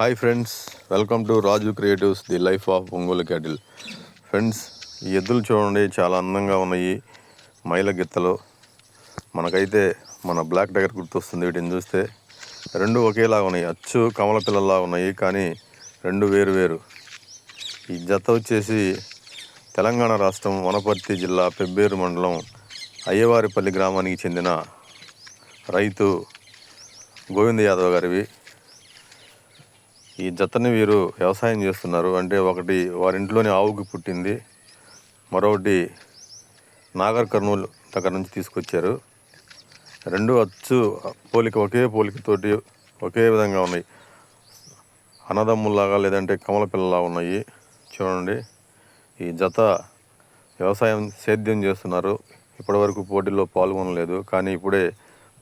Hi friends welcome to Raju creatives the life of Ongole cattle friends ఈ ఎద్దులు చూడండి చాలా అందంగా ఉన్నాయి. మైల గిత్తలు. మనకైతే మన బ్లాక్ టైగర్ గుర్తొస్తుంది వీటిని చూస్తే. రెండు ఒకేలాగా ఉన్నాయి అచ్చు కమల పిల్లల్లా ఉన్నాయి కానీ రెండు వేరు వేరు. ఈ జత వచ్చేసి తెలంగాణ రాష్ట్రం వనపర్తి జిల్లా పెబ్బేరు మండలం అయ్యవారిపల్లి గ్రామానికి చెందిన రైతు గోవింద యాదవ్ గారివి. ఈ జతని వీరు వ్యవసాయం చేస్తున్నారు. అంటే ఒకటి వారింట్లోని ఆవుకి పుట్టింది. మరొకటి నాగర్ కర్నూలు దగ్గర నుంచి తీసుకొచ్చారు. రెండు అచ్చు పోలిక ఒకే పోలికతోటి ఒకే విధంగా ఉన్నాయి. అన్నదమ్ముల్లాగా లేదంటే కమల పిల్లలా ఉన్నాయి. చూడండి. ఈ జత వ్యవసాయం సేద్యం చేస్తున్నారు. ఇప్పటివరకు పోటీల్లో పాల్గొనలేదు. కానీ ఇప్పుడే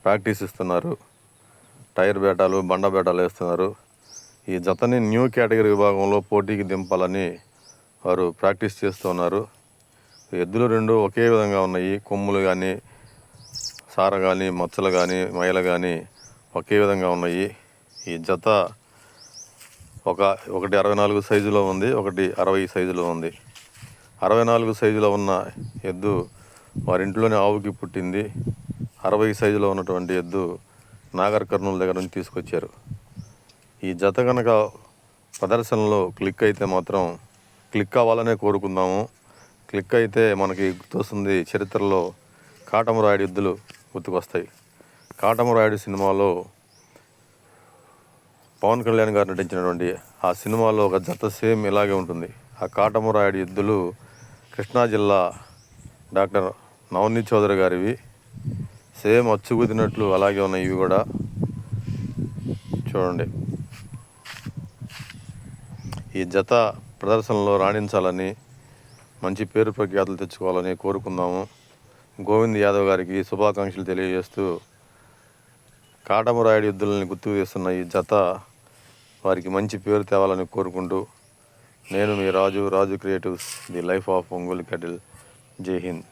ప్రాక్టీస్ ఇస్తున్నారు. టైర్ బేటాలు బండ బేటాలు వేస్తున్నారు. ఈ జతని న్యూ కేటగిరీ విభాగంలో పోటీకి దింపాలని వారు ప్రాక్టీస్ చేస్తున్నారు ఎద్దులు రెండు ఒకే విధంగా ఉన్నాయి. కొమ్ములు కానీ సార కానీ మచ్చలు కానీ మయలు కానీ ఒకే విధంగా ఉన్నాయి. ఈ జత ఒక ఒకటి అరవై నాలుగు సైజులో ఉంది ఒకటి అరవై సైజులో ఉంది. అరవై నాలుగు సైజులో ఉన్న ఎద్దు వారి ఇంట్లోనే ఆవుకి పుట్టింది. అరవై సైజులో ఉన్నటువంటి ఎద్దు నాగర్ కర్నూలు దగ్గర నుంచి తీసుకొచ్చారు. ఈ జత కనుక ప్రదర్శనలో క్లిక్ అయితే మాత్రం క్లిక్ అవ్వాలనే కోరుకుందాము. క్లిక్ అయితే మనకి గుర్తొస్తుంది చరిత్రలో కాటమరాయుడు ఎద్దులు గుర్తుకొస్తాయి. కాటమరాయుడు సినిమాలో పవన్ కళ్యాణ్ గారు నటించినటువంటి ఆ సినిమాలో ఒక జత సేమ్ ఇలాగే ఉంటుంది. ఆ కాటమరాయుడు ఎద్దులు కృష్ణా జిల్లా డాక్టర్ నవనీ చౌదరి గారివి. సేమ్ అచ్చుగుదినట్లు అలాగే ఉన్నాయి ఇవి కూడా. చూడండి. ఈ జత ప్రదర్శనలో రాణించాలని మంచి పేరు ప్రఖ్యాతులు తెచ్చుకోవాలని కోరుకుందాము. గోవింద్ యాదవ్ గారికి శుభాకాంక్షలు తెలియజేస్తూ కాటమరాయుడు యుద్ధులని గుర్తుకు చేస్తున్న ఈ జత వారికి మంచి పేరు తేవాలని కోరుకుంటూ నేను మీ Raju Raju creatives the life of Ongole cattle జై హింద్.